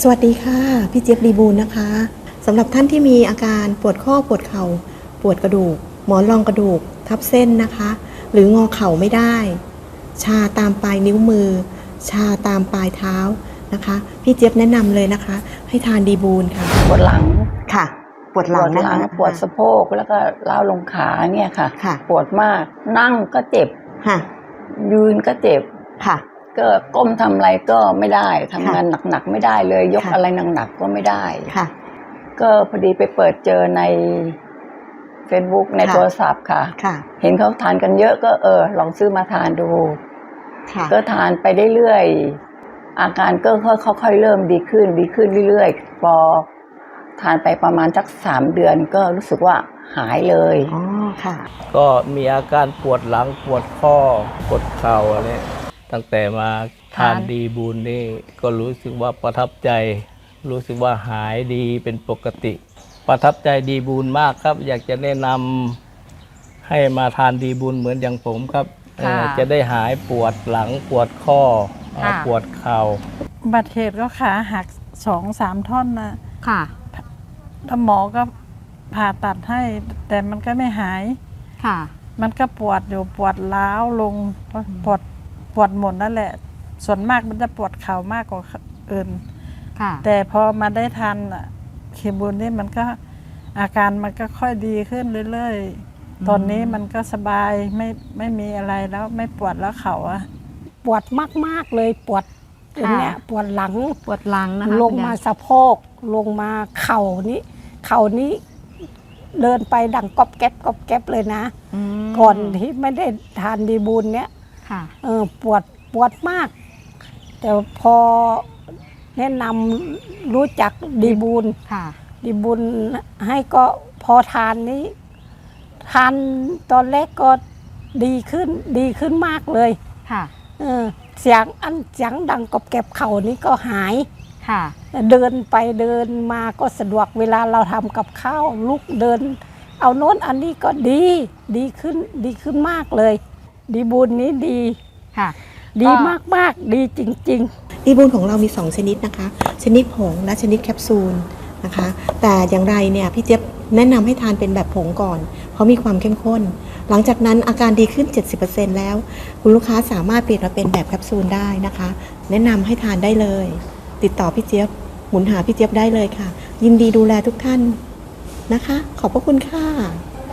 สวัสดีค่ะ พี่เจี๊ยบดีบูลนะคะสำหรับท่านที่มีอาการปวดข้อปวดเข่า ปวดกระดูก หมอนรองกระดูก ทับเส้นนะคะ หรืองอเข่าไม่ได้ ชาตามปลายนิ้วมือ ชาตามปลายเท้านะคะ พี่เจี๊ยบแนะนำเลยนะคะ ให้ทานดีบูลค่ะ ปวดหลังค่ะ ปวดหลังนะคะปวดสะโพกแล้วก็ล้าวลงขาเนี่ยค่ะ ค่ะ ปวดมากนั่งก็เจ็บ ค่ะยืนก็เจ็บ ค่ะ ก็ก้มทำอะไรก็ไม่ได้ทำค่ะงานหนักๆไม่ได้เลย ยกค่ะอะไรหนักๆก็ไม่ได้ค่ะ ก็พอดีไปเปิดเจอใน Facebook ในค่ะโทรศัพท์ค่ะค่ะ เห็นเขาทานกันเยอะก็เออ ลองซื้อมาทานดูค่ะก็ทานไปเรื่อยๆอาการก็ค่อยๆเริ่มดีขึ้นดีขึ้นเรื่อยๆพอทานไปประมาณสักสามเดือนก็รู้สึกว่าหายเลยอ๋อค่ะ ก็มีอาการปวดหลังปวดข้อปวดเข่าอะไร ตั้งแต่มาทานทานดีบูลนี่ก็รู้สึกว่าประทับใจ รู้สึกว่าหายดีเป็นปกติ ประทับใจดีบูลมากครับ อยากจะแนะนำให้มาทานดีบูลเหมือนอย่างผมครับเอ่อค่ะจะได้หายปวดหลังปวดข้อเอ่อค่ะปวดเข่าอุบัติเหตุก็ขาหักสองสามท่อนนะค่ะแล้วหมอก็ผ่าตัดให้ แต่มันก็ไม่หาย ค่ะ มันก็ปวดอยู่ปวดล้าวลงปวด ปวดหมดนั่นแหละ ส่วนมากมันจะปวดเข่ามากกว่าอื่น ค่ะ แต่พอมาได้ทานอะเคบุลนี่มันก็อาการมันก็ค่อยดีขึ้นเรื่อยๆ ตอนนี้มันก็สบายไม่ไม่มีอะไรแล้วไม่ปวดแล้วเข่าอะปวดมากๆเลยปวดค่ะเนี่ยปวดหลังปวดหลังนะคะลงมาคุณยยสะโพกลงมาเข่านี้เข่านี้เดินไปดังกอบแก๊บกอบแก๊บเลยนะมก่อนที่ไม่ได้ทานดีบูลเนี่ย ค่ะ เออปวดปวดมาก แต่พอแนะนำรู้จักดีบูลค่ะ ดีบุญให้ก็พอทานนี้ ทานตอนแรกก็ดีขึ้นดีขึ้นมากเลยค่ะเออเสียงอันเสียงดังกรอบแกบเข่านี้ก็หายค่ะ เดินไปเดินมาก็สะดวกเวลาเราทำกับข้าวลุกเดิน เอาโน้นอันนี้ก็ดีดีขึ้นดีขึ้นมากเลย ดีบุญนี้ดีค่ะ ดีก็มากมากๆดีจริง ๆ ดีบูลของเรามี 2 ชนิดนะคะ ชนิดผงและชนิดแคปซูลนะคะ แต่อย่างไรเนี่ยพี่เจี๊ยบแนะนำให้ทานเป็นแบบผงก่อน เพราะมีความเข้มข้น หลังจากนั้นอาการดีขึ้น 70%แล้ว คุณลูกค้าสามารถเปลี่ยนมาเป็นแบบแคปซูลได้นะคะ แนะนำให้ทานได้เลย ติดต่อพี่เจี๊ยบหมุนหาพี่เจี๊ยบได้เลยค่ะ ยินดีดูแลทุกท่านนะคะ ขอบพระคุณค่ะ